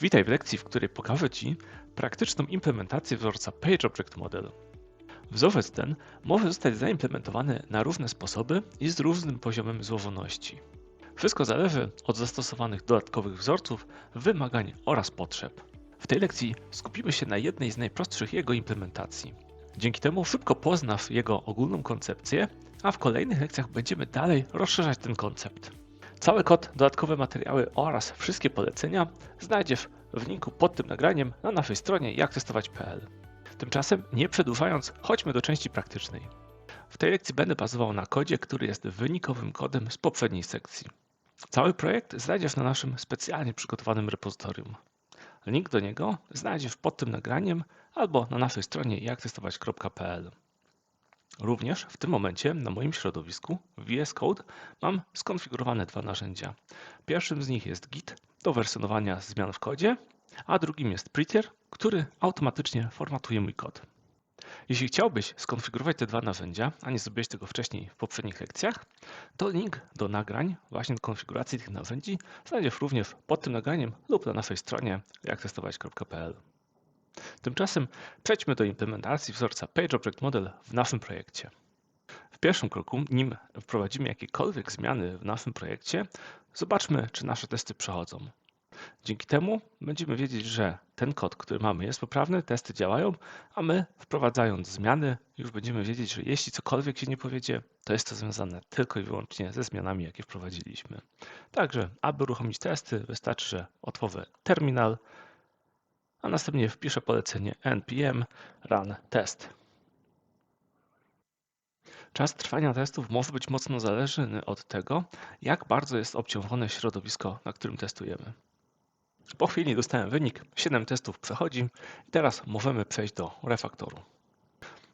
Witaj w lekcji, w której pokażę Ci praktyczną implementację wzorca PageObject Model. Wzorzec ten może zostać zaimplementowany na różne sposoby i z różnym poziomem złożoności. Wszystko zależy od zastosowanych dodatkowych wzorców, wymagań oraz potrzeb. W tej lekcji skupimy się na jednej z najprostszych jego implementacji. Dzięki temu szybko poznasz jego ogólną koncepcję, a w kolejnych lekcjach będziemy dalej rozszerzać ten koncept. Cały kod, dodatkowe materiały oraz wszystkie polecenia znajdziesz w linku pod tym nagraniem na naszej stronie jaktestować.pl. Tymczasem, nie przedłużając, chodźmy do części praktycznej. W tej lekcji będę bazował na kodzie, który jest wynikowym kodem z poprzedniej sekcji. Cały projekt znajdziesz na naszym specjalnie przygotowanym repozytorium. Link do niego znajdziesz pod tym nagraniem albo na naszej stronie jaktestować.pl. Również w tym momencie na moim środowisku w VS Code mam skonfigurowane dwa narzędzia. Pierwszym z nich jest Git do wersjonowania zmian w kodzie, a drugim jest Prettier, który automatycznie formatuje mój kod. Jeśli chciałbyś skonfigurować te dwa narzędzia, a nie zrobiłeś tego wcześniej w poprzednich lekcjach, to link do nagrań właśnie do konfiguracji tych narzędzi znajdziesz również pod tym nagraniem lub na naszej stronie jaktestować.pl. Tymczasem przejdźmy do implementacji wzorca PageObjectModel w naszym projekcie. W pierwszym kroku, nim wprowadzimy jakiekolwiek zmiany w naszym projekcie, zobaczmy, czy nasze testy przechodzą. Dzięki temu będziemy wiedzieć, że ten kod, który mamy, jest poprawny, testy działają, a my wprowadzając zmiany, już będziemy wiedzieć, że jeśli cokolwiek się nie powiedzie, to jest to związane tylko i wyłącznie ze zmianami, jakie wprowadziliśmy. Także, aby uruchomić testy, wystarczy, że otworzę terminal, a następnie wpiszę polecenie npm run test. Czas trwania testów może być mocno zależny od tego, jak bardzo jest obciążone środowisko, na którym testujemy. Po chwili dostałem wynik, 7 testów przechodzi i teraz możemy przejść do refaktoru.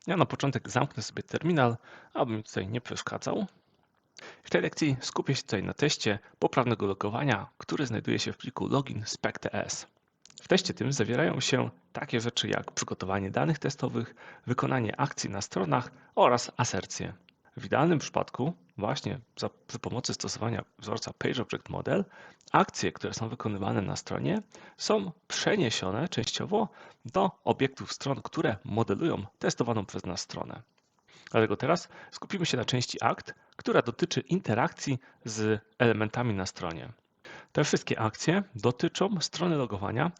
Ja na początek zamknę sobie terminal, aby mi tutaj nie przeszkadzał. W tej lekcji skupię się tutaj na teście poprawnego logowania, który znajduje się w pliku login spec.ts. W teście tym zawierają się takie rzeczy jak przygotowanie danych testowych, wykonanie akcji na stronach oraz asercje. W idealnym przypadku, właśnie za, przy pomocy stosowania wzorca PageObjectModel, akcje, które są wykonywane na stronie, są przeniesione częściowo do obiektów stron, które modelują testowaną przez nas stronę. Dlatego teraz skupimy się na części akt, która dotyczy interakcji z elementami na stronie. Te wszystkie akcje dotyczą strony logowania,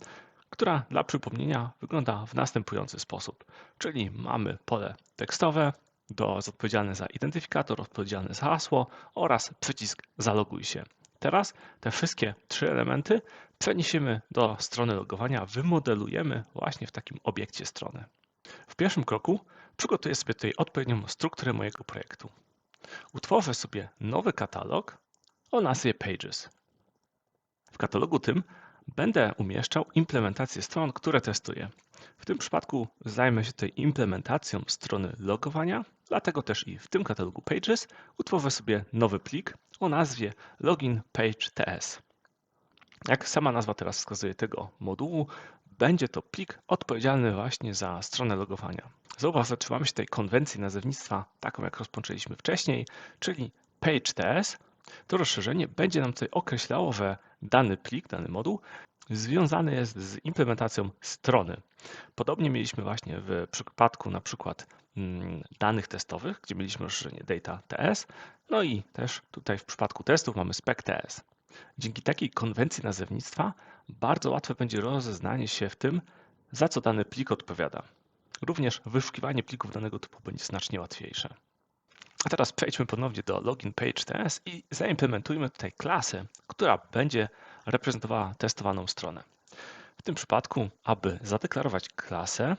która dla przypomnienia wygląda w następujący sposób. Czyli mamy pole tekstowe, do, odpowiedzialne za identyfikator, odpowiedzialny za hasło oraz przycisk zaloguj się. Teraz te wszystkie trzy elementy przeniesiemy do strony logowania, wymodelujemy właśnie w takim obiekcie strony. W pierwszym kroku przygotuję sobie tutaj odpowiednią strukturę mojego projektu. Utworzę sobie nowy katalog o nazwie Pages. W katalogu tym będę umieszczał implementacje stron, które testuję. W tym przypadku zajmę się tutaj implementacją strony logowania, dlatego też i w tym katalogu Pages utworzę sobie nowy plik o nazwie login page.ts. Jak sama nazwa teraz wskazuje tego modułu, będzie to plik odpowiedzialny właśnie za stronę logowania. Zauważ, że trzymamy się tej konwencji nazewnictwa, taką jak rozpoczęliśmy wcześniej, czyli page.ts. To rozszerzenie będzie nam tutaj określało, że dany plik, dany moduł związany jest z implementacją strony. Podobnie mieliśmy właśnie w przypadku na przykład mm, danych testowych, gdzie mieliśmy rozszerzenie data.ts, no i też tutaj w przypadku testów mamy spec.ts. Dzięki takiej konwencji nazewnictwa bardzo łatwe będzie rozeznanie się w tym, za co dany plik odpowiada. Również wyszukiwanie plików danego typu będzie znacznie łatwiejsze. A teraz przejdźmy ponownie do login page.ts i zaimplementujmy tutaj klasę, która będzie reprezentowała testowaną stronę. W tym przypadku, aby zadeklarować klasę,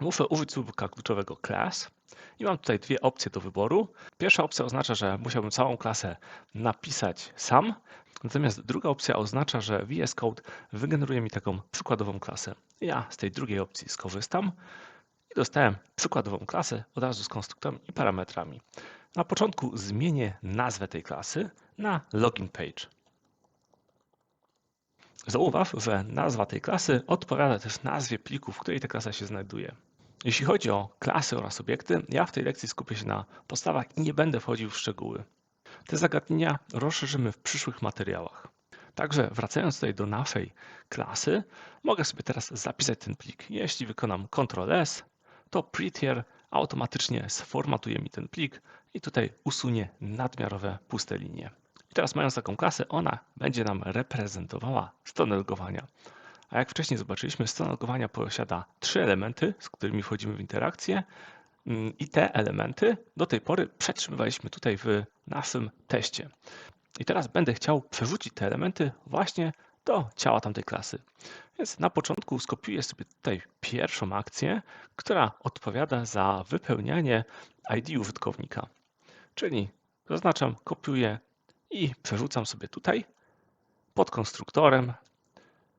muszę użyć słówka kluczowego class i mam tutaj dwie opcje do wyboru. Pierwsza opcja oznacza, że musiałbym całą klasę napisać sam, natomiast druga opcja oznacza, że VS Code wygeneruje mi taką przykładową klasę. Ja z tej drugiej opcji skorzystam i dostałem przykładową klasę od razu z konstruktorem i parametrami. Na początku zmienię nazwę tej klasy na login page. Zauważ, że nazwa tej klasy odpowiada też nazwie pliku, w której ta klasa się znajduje. Jeśli chodzi o klasy oraz obiekty, ja w tej lekcji skupię się na podstawach i nie będę wchodził w szczegóły. Te zagadnienia rozszerzymy w przyszłych materiałach. Także wracając tutaj do naszej klasy, mogę sobie teraz zapisać ten plik. Jeśli wykonam Ctrl S, to Prettier automatycznie sformatuje mi ten plik i tutaj usunie nadmiarowe puste linie. I teraz mając taką klasę, ona będzie nam reprezentowała stronę logowania. A jak wcześniej zobaczyliśmy, strona logowania posiada trzy elementy, z którymi wchodzimy w interakcję mm, i te elementy do tej pory przetrzymywaliśmy tutaj w naszym teście. I teraz będę chciał przerzucić te elementy właśnie do ciała tamtej klasy. Więc na początku skopiuję sobie tutaj pierwszą akcję, która odpowiada za wypełnianie ID użytkownika. Czyli zaznaczam, kopiuję i przerzucam sobie tutaj pod konstruktorem,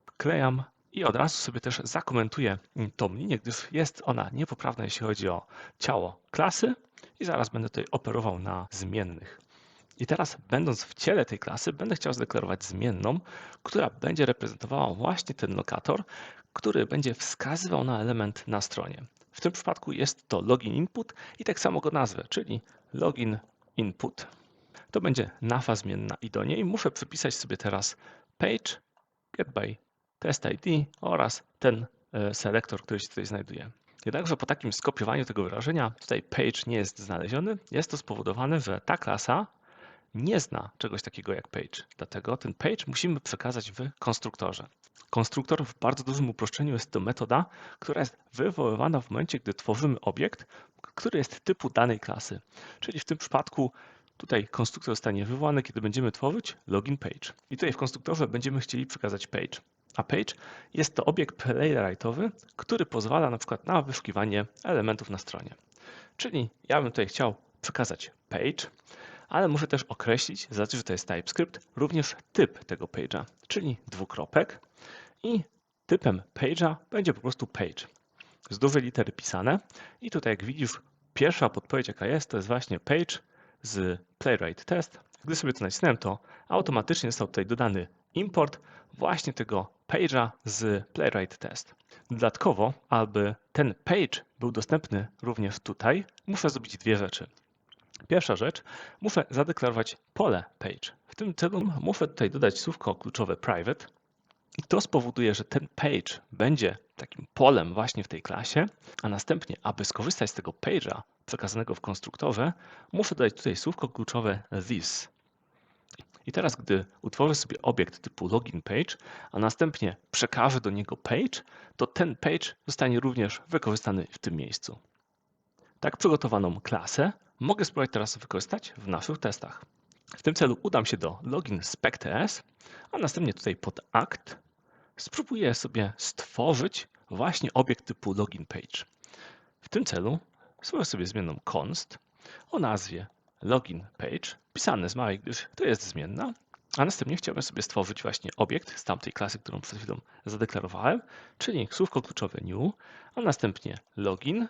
wklejam i od razu sobie też zakomentuję tą linię, gdyż jest ona niepoprawna, jeśli chodzi o ciało klasy i zaraz będę tutaj operował na zmiennych. I teraz, będąc w ciele tej klasy, będę chciał zdeklarować zmienną, która będzie reprezentowała właśnie ten lokator, który będzie wskazywał na element na stronie. W tym przypadku jest to login input i tak samo go nazwę, czyli login input. To będzie nasza zmienna i do niej muszę przypisać sobie teraz page get by test ID oraz ten e, selektor, który się tutaj znajduje. Jednakże po takim skopiowaniu tego wyrażenia tutaj page nie jest znaleziony. Jest to spowodowane, że ta klasa nie zna czegoś takiego jak page. Dlatego ten page musimy przekazać w konstruktorze. Konstruktor w bardzo dużym uproszczeniu jest to metoda, która jest wywoływana w momencie, gdy tworzymy obiekt, który jest typu danej klasy. Czyli w tym przypadku tutaj konstruktor zostanie wywołany, kiedy będziemy tworzyć login page. I tutaj w konstruktorze będziemy chcieli przekazać page. A page jest to obiekt playwrightowy, który pozwala na przykład na wyszukiwanie elementów na stronie. Czyli ja bym tutaj chciał przekazać page, ale muszę też określić, znaczy, że to jest TypeScript, również typ tego page'a, czyli dwukropek i typem page'a będzie po prostu page. Z dużej litery pisane i tutaj jak widzisz, pierwsza podpowiedź jaka jest, to jest właśnie page z playwright test. Gdy sobie to nacisnąłem, to automatycznie został tutaj dodany import właśnie tego page'a z playwright test. Dodatkowo, aby ten page był dostępny również tutaj, muszę zrobić dwie rzeczy. Pierwsza rzecz, muszę zadeklarować pole page. W tym celu muszę tutaj dodać słówko kluczowe private i to spowoduje, że ten page będzie takim polem właśnie w tej klasie, a następnie, aby skorzystać z tego page'a przekazanego w konstruktorze, muszę dodać tutaj słówko kluczowe this. I teraz, gdy utworzę sobie obiekt typu login page, a następnie przekażę do niego page, to ten page zostanie również wykorzystany w tym miejscu. Tak przygotowaną klasę mogę spróbować teraz wykorzystać w naszych testach. W tym celu udam się do login spec.ts, a następnie tutaj pod act spróbuję sobie stworzyć właśnie obiekt typu login page. W tym celu stworzę sobie zmienną const o nazwie login page, pisane z małej, gdyż to jest zmienna, a następnie chciałbym sobie stworzyć właśnie obiekt z tamtej klasy, którą przed chwilą zadeklarowałem, czyli słówko kluczowe new, a następnie login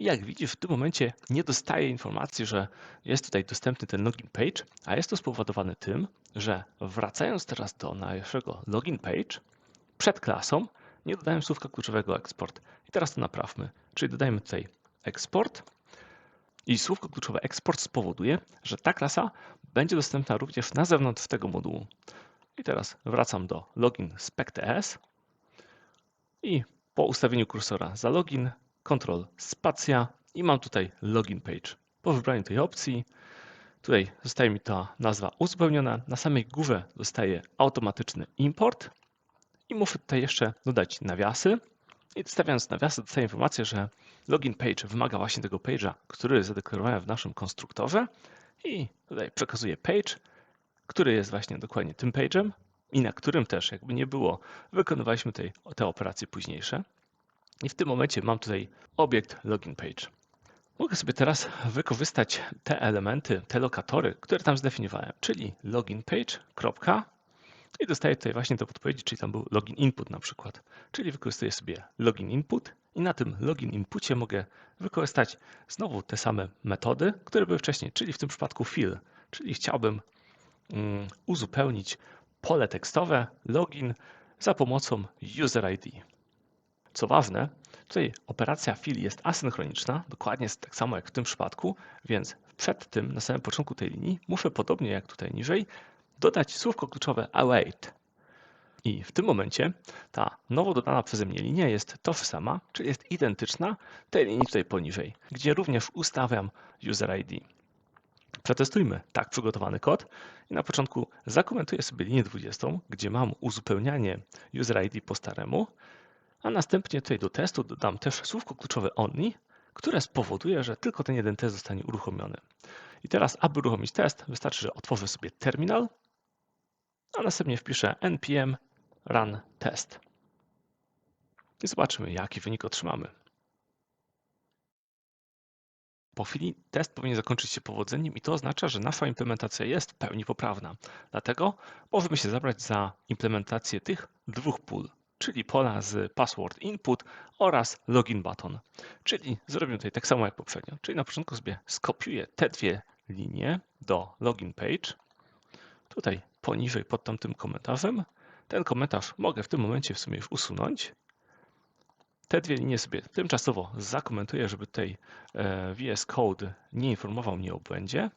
i jak widzisz, w tym momencie nie dostaję informacji, że jest tutaj dostępny ten login page, a jest to spowodowane tym, że wracając teraz do naszego login page, przed klasą nie dodałem słówka kluczowego export. I teraz to naprawmy. Czyli dodajemy tutaj export i słówko kluczowe export spowoduje, że ta klasa będzie dostępna również na zewnątrz tego modułu. I teraz wracam do login spec.ts i po ustawieniu kursora za login Ctrl spacja i mam tutaj login page. Po wybraniu tej opcji tutaj zostaje mi ta nazwa uzupełniona. Na samej górze dostaję automatyczny import i muszę tutaj jeszcze dodać nawiasy. I stawiając nawiasy dostaję informację, że login page wymaga właśnie tego page'a, który zadeklarowałem w naszym konstruktorze i tutaj przekazuję page, który jest właśnie dokładnie tym page'em i na którym też, jakby nie było, wykonywaliśmy tej, te operacje późniejsze. I w tym momencie mam tutaj obiekt login page. Mogę sobie teraz wykorzystać te elementy, te lokatory, które tam zdefiniowałem, czyli login page, i dostaję tutaj właśnie do podpowiedzi, czyli tam był login input na przykład. Czyli wykorzystuję sobie login input i na tym login inpucie mogę wykorzystać znowu te same metody, które były wcześniej, czyli w tym przypadku fill, czyli chciałbym um, uzupełnić pole tekstowe login za pomocą user ID. Co ważne, tutaj operacja fill jest asynchroniczna, dokładnie tak samo jak w tym przypadku, więc przed tym, na samym początku tej linii, muszę podobnie jak tutaj niżej, dodać słówko kluczowe await. I w tym momencie ta nowo dodana przeze mnie linia jest tożsama, czyli jest identyczna tej linii tutaj poniżej, gdzie również ustawiam user ID. Przetestujmy tak przygotowany kod i na początku zakomentuję sobie linię 20, gdzie mam uzupełnianie user ID po staremu, a następnie tutaj do testu dodam też słówko kluczowe only, które spowoduje, że tylko ten jeden test zostanie uruchomiony. I teraz, aby uruchomić test, wystarczy, że otworzę sobie terminal, a następnie wpiszę npm run test. I zobaczymy, jaki wynik otrzymamy. Po chwili test powinien zakończyć się powodzeniem i to oznacza, że nasza implementacja jest w pełni poprawna. Dlatego możemy się zabrać za implementację tych dwóch pól, czyli pola z password input oraz login button. Czyli zrobimy tutaj tak samo jak poprzednio. Czyli na początku sobie skopiuję te dwie linie do login page. Tutaj poniżej pod tamtym komentarzem. Ten komentarz mogę w tym momencie w sumie już usunąć. Te dwie linie sobie tymczasowo zakomentuję, żeby tutaj e, VS Code nie informował mnie o błędzie.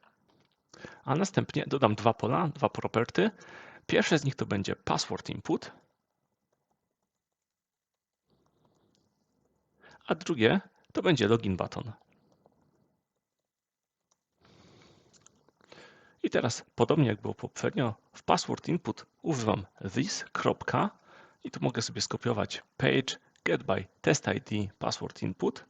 A następnie dodam dwa pola, dwa property. Pierwsze z nich to będzie password input, a drugie to będzie login button. I teraz, podobnie jak było poprzednio, w password input używam this, i tu mogę sobie skopiować page get by test ID password input,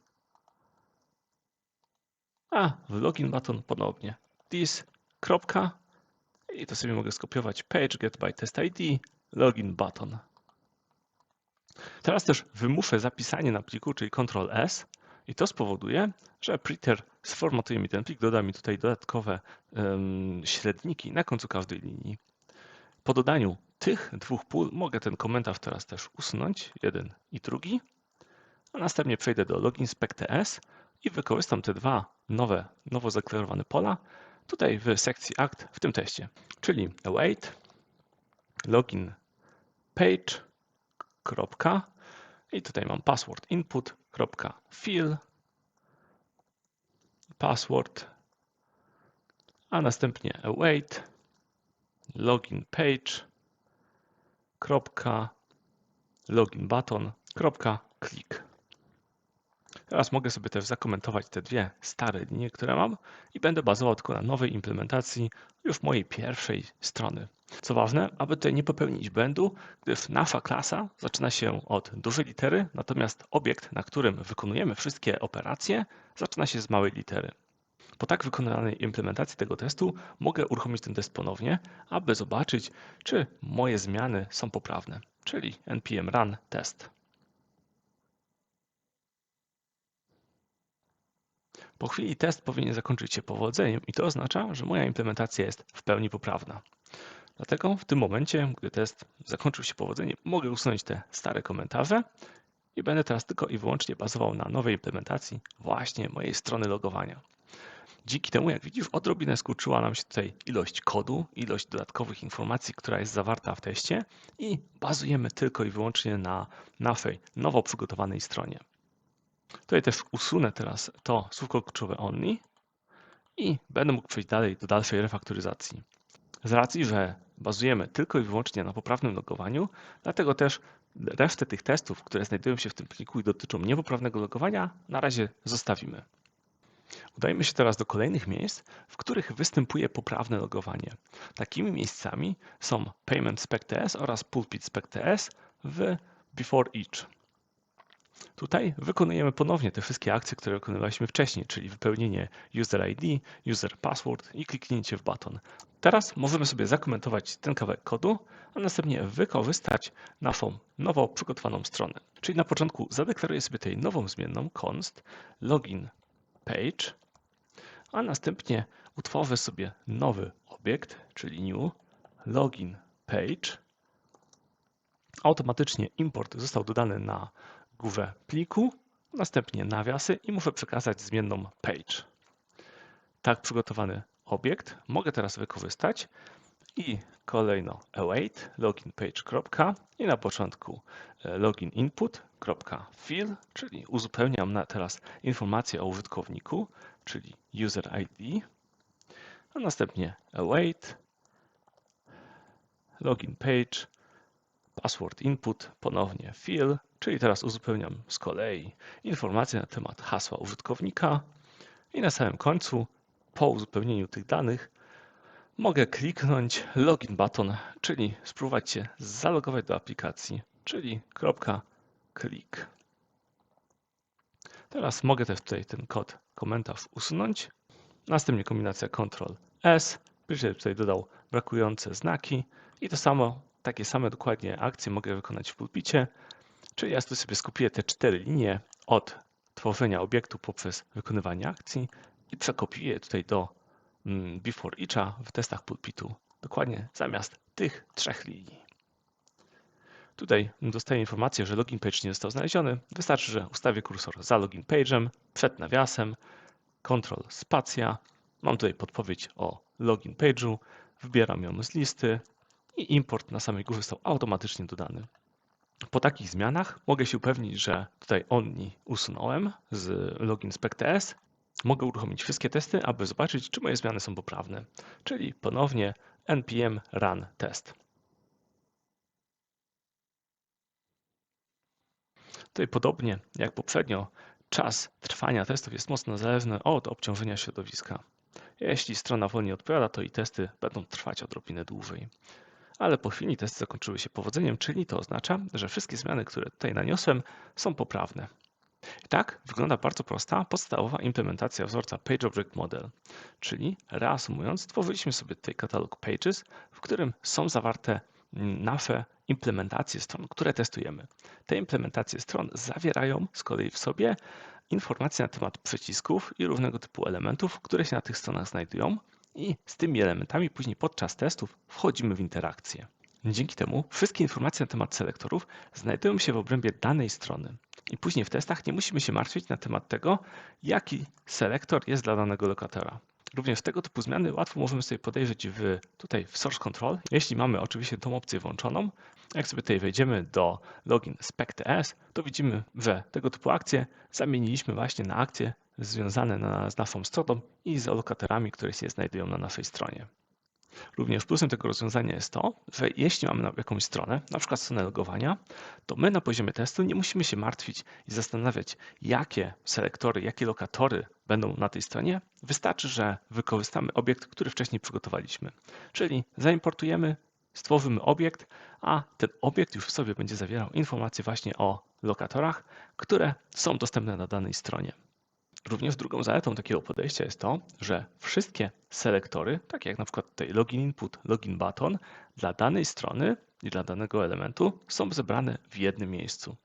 a w login button ponownie this, i to sobie mogę skopiować page get by test ID login button. Teraz też wymuszę zapisanie na pliku, czyli Ctrl S i to spowoduje, że printer sformatuje mi ten plik, doda mi tutaj dodatkowe um, średniki na końcu każdej linii. Po dodaniu tych dwóch pól mogę ten komentarz teraz też usunąć, jeden i drugi, a następnie przejdę do login spec.ts i wykorzystam te dwa nowe, nowo zaklarowane pola tutaj w sekcji act w tym teście, czyli await login page kropka i tutaj mam password input kropka fill password a następnie await login page kropka login button kropka click Teraz mogę sobie też zakomentować te dwie stare linie, które mam i będę bazował tylko na nowej implementacji już mojej pierwszej strony. Co ważne, aby tutaj nie popełnić błędu, gdyż nasza klasa zaczyna się od dużej litery, natomiast obiekt, na którym wykonujemy wszystkie operacje, zaczyna się z małej litery. Po tak wykonanej implementacji tego testu mogę uruchomić ten test ponownie, aby zobaczyć, czy moje zmiany są poprawne, czyli npm run test. Po chwili test powinien zakończyć się powodzeniem i to oznacza, że moja implementacja jest w pełni poprawna. Dlatego w tym momencie, gdy test zakończył się powodzeniem, mogę usunąć te stare komentarze i będę teraz tylko i wyłącznie bazował na nowej implementacji właśnie mojej strony logowania. Dzięki temu, jak widzisz, odrobinę skurczyła nam się tutaj ilość kodu, ilość dodatkowych informacji, która jest zawarta w teście i bazujemy tylko i wyłącznie na naszej nowo przygotowanej stronie. Tutaj też usunę teraz to słówko kluczowe only i będę mógł przejść dalej do dalszej refaktoryzacji. Z racji, że bazujemy tylko i wyłącznie na poprawnym logowaniu, dlatego też resztę tych testów, które znajdują się w tym pliku i dotyczą niepoprawnego logowania, na razie zostawimy. Udajmy się teraz do kolejnych miejsc, w których występuje poprawne logowanie. Takimi miejscami są Payment Spec.ts oraz Pulpit Spec.ts w Before Each. Tutaj wykonujemy ponownie te wszystkie akcje, które wykonywaliśmy wcześniej, czyli wypełnienie user ID, user password i kliknięcie w baton. Teraz możemy sobie zakomentować ten kawałek kodu, a następnie wykorzystać naszą nowo przygotowaną stronę. Czyli na początku zadeklaruję sobie tutaj nową zmienną const login page, a następnie utworzę sobie nowy obiekt, czyli new login page. Automatycznie import został dodany na górze pliku, następnie nawiasy i muszę przekazać zmienną page. Tak przygotowany obiekt mogę teraz wykorzystać i kolejno await login page. i na początku e, login input .fill, czyli uzupełniam na teraz informację o użytkowniku, czyli user ID, a następnie await login page, password input, ponownie fill, czyli teraz uzupełniam z kolei informacje na temat hasła użytkownika i na samym końcu, po uzupełnieniu tych danych, mogę kliknąć login button, czyli spróbować się zalogować do aplikacji, czyli kropka klik. Teraz mogę też tutaj ten kod komentarz usunąć. Następnie kombinacja Ctrl S. Bliżej tutaj dodał brakujące znaki i to samo, takie same dokładnie akcje mogę wykonać w pulpicie. Czyli ja tu sobie skupię te cztery linie od tworzenia obiektu poprzez wykonywanie akcji i przekopiuję tutaj do mm, before each'a w testach pulpitu. Dokładnie zamiast tych trzech linii. Tutaj dostaję informację, że login page nie został znaleziony. Wystarczy, że ustawię kursor za login page'em, przed nawiasem, Ctrl spacja. Mam tutaj podpowiedź o login page'u, wybieram ją z listy i import na samej górze został automatycznie dodany. Po takich zmianach mogę się upewnić, że tutaj ONNI usunąłem z login spec.ts. Mogę uruchomić wszystkie testy, aby zobaczyć, czy moje zmiany są poprawne. Czyli ponownie npm run test. Tutaj podobnie jak poprzednio, czas trwania testów jest mocno zależny od obciążenia środowiska. Jeśli strona wolniej odpowiada, to i testy będą trwać odrobinę dłużej. Ale po chwili testy zakończyły się powodzeniem, czyli to oznacza, że wszystkie zmiany, które tutaj naniosłem, są poprawne. I tak wygląda bardzo prosta, podstawowa implementacja wzorca PageObjectModel. Czyli reasumując, stworzyliśmy sobie tutaj katalog Pages, w którym są zawarte nasze implementacje stron, które testujemy. Te implementacje stron zawierają z kolei w sobie informacje na temat przycisków i różnego typu elementów, które się na tych stronach znajdują i z tymi elementami później podczas testów wchodzimy w interakcję. Dzięki temu wszystkie informacje na temat selektorów znajdują się w obrębie danej strony. I później w testach nie musimy się martwić na temat tego, jaki selektor jest dla danego lokatora. Również tego typu zmiany łatwo możemy sobie podejrzeć w, tutaj w Source Control, jeśli mamy oczywiście tą opcję włączoną. Jak sobie tutaj wejdziemy do login spec.ts, to widzimy, że tego typu akcje zamieniliśmy właśnie na akcje związane na, z naszą stroną i z lokatorami, które się znajdują na naszej stronie. Również plusem tego rozwiązania jest to, że jeśli mamy jakąś stronę, na przykład stronę logowania, to my na poziomie testu nie musimy się martwić i zastanawiać, jakie selektory, jakie lokatory będą na tej stronie. Wystarczy, że wykorzystamy obiekt, który wcześniej przygotowaliśmy. Czyli zaimportujemy, stworzymy obiekt, a ten obiekt już w sobie będzie zawierał informacje właśnie o lokatorach, które są dostępne na danej stronie. Również drugą zaletą takiego podejścia jest to, że wszystkie selektory, takie jak na przykład tutaj login input, login button, dla danej strony i dla danego elementu są zebrane w jednym miejscu.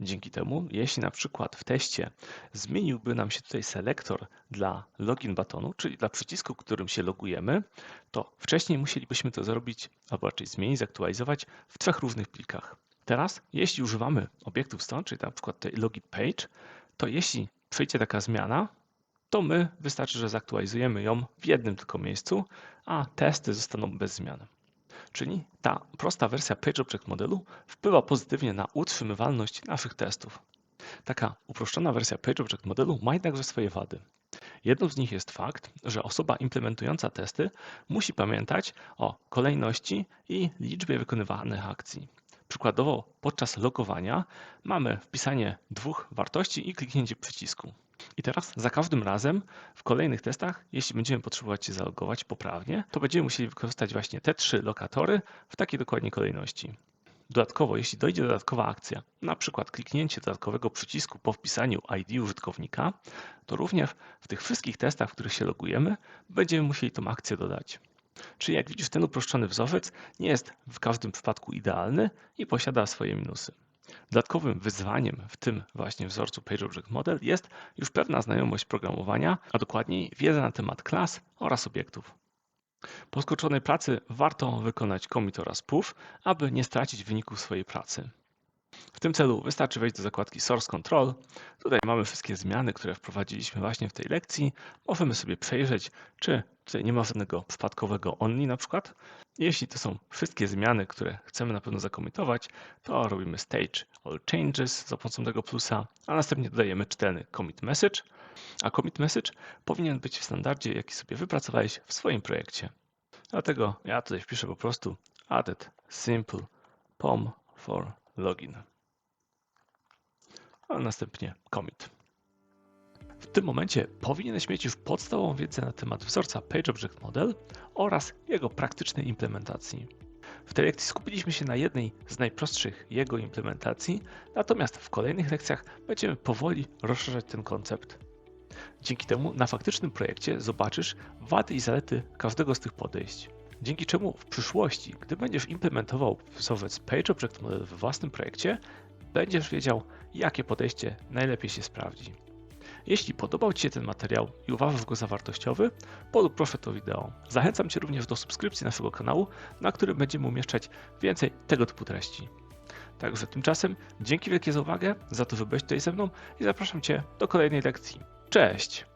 Dzięki temu, jeśli na przykład w teście zmieniłby nam się tutaj selektor dla login buttonu, czyli dla przycisku, którym się logujemy, to wcześniej musielibyśmy to zrobić, albo raczej zmienić, zaktualizować w trzech różnych plikach. Teraz, jeśli używamy obiektów stron, czyli na przykład tutaj login page, to jeśli przyjdzie taka zmiana, to my wystarczy, że zaktualizujemy ją w jednym tylko miejscu, a testy zostaną bez zmian. Czyli ta prosta wersja PageObject modelu wpływa pozytywnie na utrzymywalność naszych testów. Taka uproszczona wersja PageObject modelu ma jednakże swoje wady. Jedną z nich jest fakt, że osoba implementująca testy musi pamiętać o kolejności i liczbie wykonywanych akcji. Przykładowo podczas logowania mamy wpisanie dwóch wartości i kliknięcie przycisku. I teraz za każdym razem w kolejnych testach, jeśli będziemy potrzebować się zalogować poprawnie, to będziemy musieli wykorzystać właśnie te trzy lokatory w takiej dokładnie kolejności. Dodatkowo, jeśli dojdzie dodatkowa akcja, na przykład kliknięcie dodatkowego przycisku po wpisaniu ID użytkownika, to również w tych wszystkich testach, w których się logujemy, będziemy musieli tą akcję dodać. Czyli jak widzisz, ten uproszczony wzorzec nie jest w każdym przypadku idealny i posiada swoje minusy. Dodatkowym wyzwaniem w tym właśnie wzorcu PageObject Model jest już pewna znajomość programowania, a dokładniej wiedza na temat klas oraz obiektów. Po skoczonej pracy warto wykonać commit oraz push, aby nie stracić wyników swojej pracy. W tym celu wystarczy wejść do zakładki Source Control. Tutaj mamy wszystkie zmiany, które wprowadziliśmy właśnie w tej lekcji. Możemy sobie przejrzeć, czy tutaj nie ma żadnego przypadkowego only na przykład. Jeśli to są wszystkie zmiany, które chcemy na pewno zakomitować, to robimy Stage All Changes za pomocą tego plusa, a następnie dodajemy czytelny commit message. A commit message powinien być w standardzie, jaki sobie wypracowałeś w swoim projekcie. Dlatego ja tutaj wpiszę po prostu added simple pom for login. A następnie commit. W tym momencie powinieneś mieć już podstawową wiedzę na temat wzorca PageObjectModel oraz jego praktycznej implementacji. W tej lekcji skupiliśmy się na jednej z najprostszych jego implementacji, natomiast w kolejnych lekcjach będziemy powoli rozszerzać ten koncept. Dzięki temu na faktycznym projekcie zobaczysz wady i zalety każdego z tych podejść. Dzięki czemu w przyszłości, gdy będziesz implementował wzorzec PageObjectModel we własnym projekcie, będziesz wiedział, jakie podejście najlepiej się sprawdzi. Jeśli podobał Ci się ten materiał i uważasz go za wartościowy, polub proszę to wideo. Zachęcam Cię również do subskrypcji naszego kanału, na którym będziemy umieszczać więcej tego typu treści. Także tymczasem dzięki wielkie za uwagę, za to, że byłeś tutaj ze mną i zapraszam Cię do kolejnej lekcji. Cześć!